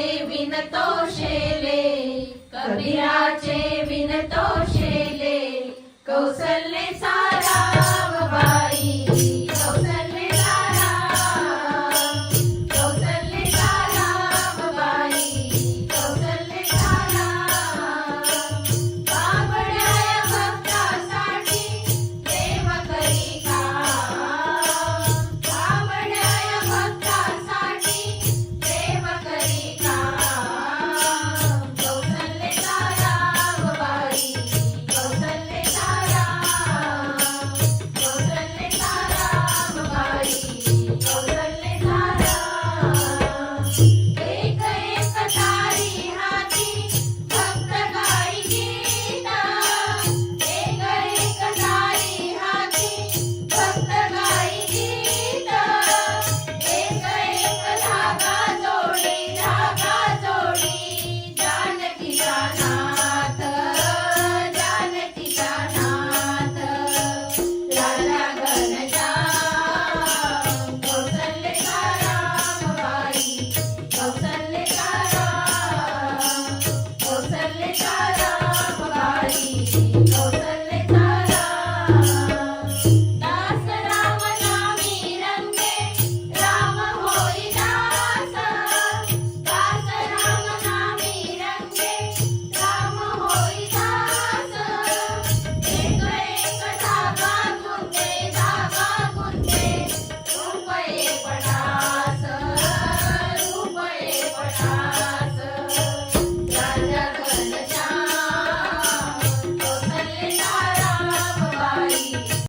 विनतो शेले कबीराचे विनतो शेले कौसल्य सारा बाई